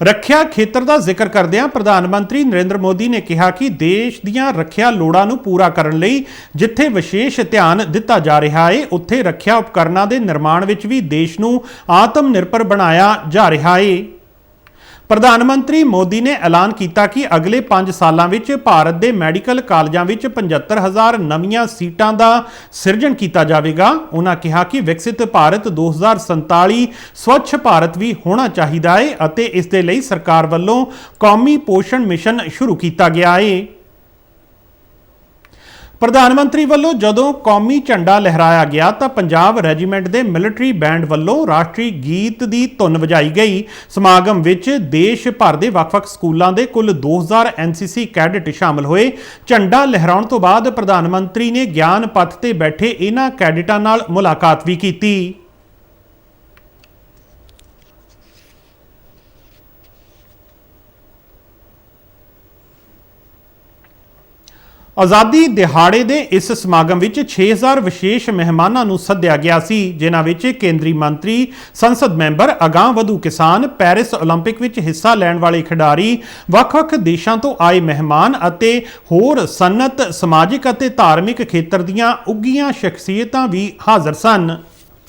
ਰੱਖਿਆ ਖੇਤਰ ਦਾ ਜ਼ਿਕਰ ਕਰਦਿਆਂ ਪ੍ਰਧਾਨ ਮੰਤਰੀ ਨਰਿੰਦਰ ਮੋਦੀ ਨੇ ਕਿਹਾ ਕਿ ਦੇਸ਼ ਦੀਆਂ ਰੱਖਿਆ ਲੋੜਾਂ ਨੂੰ ਪੂਰਾ ਕਰਨ ਲਈ ਜਿੱਥੇ ਵਿਸ਼ੇਸ਼ ਧਿਆਨ ਦਿੱਤਾ ਜਾ ਰਿਹਾ ਹੈ ਉੱਥੇ ਰੱਖਿਆ ਉਪਕਰਨਾਂ ਦੇ ਨਿਰਮਾਣ ਵਿੱਚ ਵੀ ਦੇਸ਼ ਨੂੰ ਆਤਮ ਨਿਰਭਰ ਬਣਾਇਆ ਜਾ ਰਿਹਾ ਹੈ ਪ੍ਰਧਾਨ ਮੰਤਰੀ ਮੋਦੀ ਨੇ ਐਲਾਨ ਕੀਤਾ ਕਿ ਅਗਲੇ 5 ਸਾਲਾਂ ਵਿੱਚ ਭਾਰਤ ਦੇ ਮੈਡੀਕਲ ਕਾਲਜਾਂ ਵਿੱਚ 75000 ਨਵੀਆਂ ਸੀਟਾਂ ਦਾ ਸਿਰਜਣ ਕੀਤਾ ਜਾਵੇਗਾ। ਉਹਨਾਂ ਕਿਹਾ ਕਿ ਵਿਕਸਿਤ ਭਾਰਤ 2047 ਸਵੱਛ ਭਾਰਤ ਵੀ ਹੋਣਾ ਚਾਹੀਦਾ ਹੈ ਅਤੇ ਇਸ ਦੇ ਲਈ ਸਰਕਾਰ ਵੱਲੋਂ ਕੌਮੀ ਪੋਸ਼ਣ ਮਿਸ਼ਨ ਸ਼ੁਰੂ ਕੀਤਾ ਗਿਆ ਹੈ ਪ੍ਰਧਾਨ ਮੰਤਰੀ ਵੱਲੋਂ ਜਦੋਂ ਕੌਮੀ ਝੰਡਾ ਲਹਿਰਾਇਆ ਗਿਆ ਤਾਂ ਪੰਜਾਬ ਰੈਜੀਮੈਂਟ ਦੇ ਮਿਲਟਰੀ ਬੈਂਡ ਵੱਲੋਂ ਰਾਸ਼ਟਰੀ ਗੀਤ ਦੀ ਧੁਨ ਵਜਾਈ ਗਈ। ਸਮਾਗਮ ਵਿੱਚ ਦੇਸ਼ ਭਰ ਦੇ ਵੱਖ-ਵੱਖ ਸਕੂਲਾਂ ਦੇ ਕੁੱਲ 2000 ਐਨਸੀਸੀ ਕੈਡਟ ਸ਼ਾਮਲ ਹੋਏ। ਝੰਡਾ ਲਹਿਰਾਉਣ ਤੋਂ ਬਾਅਦ ਪ੍ਰਧਾਨ ਮੰਤਰੀ ਨੇ ਗਿਆਨ ਪੱਥ ਤੇ ਬੈਠੇ ਇਹਨਾਂ ਕੈਡਿਟਾਂ ਨਾਲ ਮੁਲਾਕਾਤ ਵੀ ਕੀਤੀ। ਆਜ਼ਾਦੀ ਦਿਹਾੜੇ ਦੇ ਇਸ ਸਮਾਗਮ ਵਿੱਚ 6000 ਵਿਸ਼ੇਸ਼ ਮਹਿਮਾਨਾਂ ਨੂੰ ਸੱਦਿਆ ਗਿਆ ਸੀ ਜਿਨ੍ਹਾਂ ਵਿੱਚ ਕੇਂਦਰੀ ਮੰਤਰੀ ਸੰਸਦ ਮੈਂਬਰ ਅਗਾਂਹ ਵਧੂ ਕਿਸਾਨ ਪੈਰਿਸ 올림픽 ਵਿੱਚ ਹਿੱਸਾ ਲੈਣ ਵਾਲੇ ਖਿਡਾਰੀ ਵੱਖ-ਵੱਖ ਦੇਸ਼ਾਂ ਤੋਂ ਆਏ ਮਹਿਮਾਨ ਅਤੇ ਹੋਰ ਸਨਅਤ ਸਮਾਜਿਕ ਅਤੇ ਧਾਰਮਿਕ ਖੇਤਰ ਦੀਆਂ ਉੱਗੀਆਂ ਸ਼ਖਸੀਅਤਾਂ ਵੀ ਹਾਜ਼ਰ ਸਨ